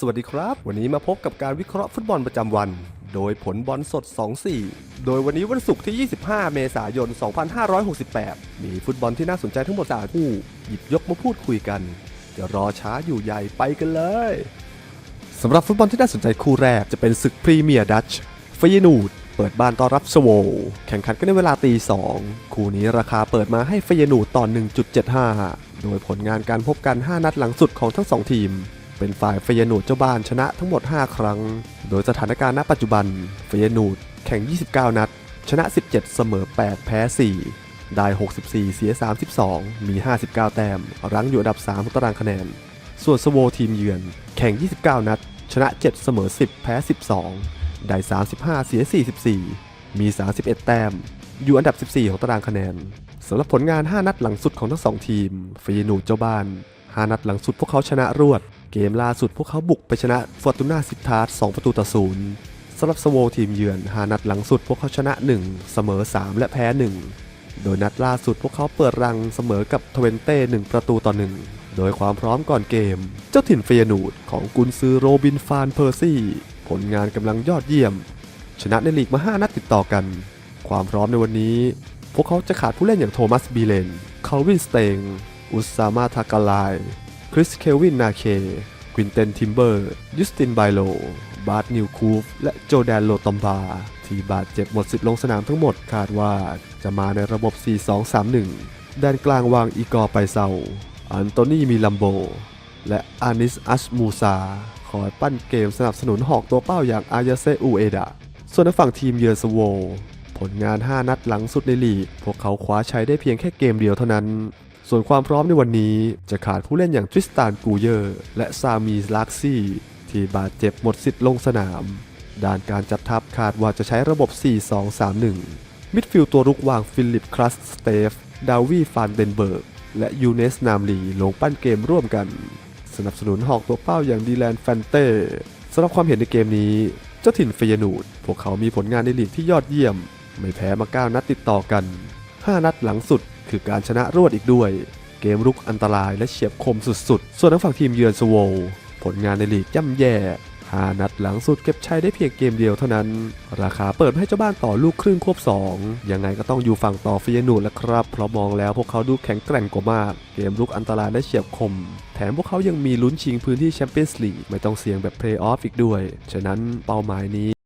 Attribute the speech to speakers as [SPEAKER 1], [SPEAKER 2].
[SPEAKER 1] สวัสดีครับ วันนี้มาพบกับการวิเคราะห์ฟุตบอลประจำวัน โดยผลบอลสด 2-4 โดยวันนี้วันศุกร์ที่ 25 เมษายน 2568 มีฟุตบอลที่น่าสนใจทั้งหมด3คู่ หยิบยกมาพูดคุยกัน จะรอช้าอยู่ใหญ่ไปกันเลยสำหรับฟุตบอลที่น่าสนใจคู่แรกจะเป็นศึกพรีเมียร์ดัชฟยนูดเปิดบ้านต้อนรับสโวแข่งขันกันในเวลาตีสองคู่นี้ราคาเปิดมาให้ฟยนูดต่อ 1.75 โดยผลงานการพบกัน 5 นัดหลังสุดของทั้ง 2 ทีม เป็นฝ่ายฟยนูดเจ้าบ้านชนะทั้งหมด 5 ครั้ง โดยสถานการณ์ณปัจจุบันฟยนูดแข่ง 29 นัด ชนะ 17 เสมอ 8 แพ้ 4 ได้ 64 เสีย 32 มี 59 แต้ม รั้งอยู่อันดับ 3 ของตารางคะแนน ส่วนสโวทีมเยือน แข่ง 29 นัด ชนะ 7 เสมอ 10 แพ้ 12 ได้ 35 เสีย 44 มี 31 แต้ม อยู่อันดับ 14 ของตารางคะแนนสำหรับผลงาน 5 นัดหลังสุดของทั้ง 2 ทีมฟีนูดเจ้าบ้าน 5 นัดหลังสุดพวกเขาชนะรวด เกมล่าสุดพวกเขาบุกไปชนะฟอร์ตูน่าซิตาร์2ประตูต่อ0สำหรับสโวทีมเยือน5นัดหลังสุดพวกเขาชนะ 1 เสมอ 3 และแพ้ 1 โดยนัดล่าสุดพวกเขาเปิดรังเสมอกับทเวนเต้1ประตูต่อ 1 โดยความพร้อมก่อนเกม เจ้าถิ่นเฟยนูดของกุนซือโรบินฟานเพอร์ซี่ ผลงานกำลังยอดเยี่ยม ชนะในลีกมา 5 นัดติดต่อกัน ความพร้อมในวันนี้ พวกเขาจะขาดผู้เล่นอย่างโทมัสบีเลน คาลวินสเตง อุสซามาทากาลาย คริสเควินนาเคควินเตนทิมเบอร์ยุสตินไบโล บาร์ตนิวคูฟ และโจแดนโลตอมบา ที่บาดเจ็บหมดสิทธิ์ลงสนามทั้งหมดคาดว่าจะมาในระบบ 4-2-3-1แดนกลางวางอีกอร์ไปเซาอันโตนีมีลัมโบ และอานิสอัชมูซา คอยปั้นเกมสนับสนุนหอกตัวเป้าอย่างอายาเซอูเอดะ ส่วนในฝั่งทีมเยือนสโว ผลงาน 5 นัดหลังสุดในลีก พวกเขาคว้าชัยได้เพียงแค่เกมเดียวเท่านั้น ส่วนความพร้อมในวันนี้จะขาดผู้เล่นอย่างทริสตานกูเยอร์ และซามีลักซี่ ที่บาดเจ็บหมดสิทธิ์ลงสนาม ด้านการจัดทัพคาดว่าจะใช้ระบบ 4-2-3-1 มิดฟิลด์ตัวรุกวางฟิลิปครัสสเตฟ ดาวีฟานเดนเบิร์ก และยูเนสนามลีลงปั้นเกมร่วมกัน สนับสนุนหอกตัวเป้าอย่างดีแลนแฟนเต้สำหรับความเห็นในเกมนี้ เจ้าถิ่นเฟยนูด พวกเขามีผลงานในลีกที่ยอดเยี่ยม ไม่แพ้มา9นัดติดต่อกัน 5 นัดหลังสุด คือการชนะรวดอีกด้วย เกมรุกอันตรายและเฉียบคมสุดๆ ส่วนทางฝั่งทีมเยือนสโวผลงานในลีกย่ำแย่ 5 นัดหลังสุดเก็บชัยได้เพียงเกมเดียวเท่านั้น ราคาเปิดให้เจ้าบ้านต่อลูกครึ่งควบ 2 ยังไงก็ต้องอยู่ฝั่งต่อฟิยนูดแล้วครับ เพราะมองแล้วพวกเขาดูแข็งแกร่งกว่ามาก เกมรุกอันตรายและเฉียบคม แถมพวกเขายังมีลุ้นชิงพื้นที่แชมเปี้ยนส์ลีกไม่ต้องเสี่ยงแบบเพลย์ออฟอีกด้วย ฉะนั้นเป้าหมายนี้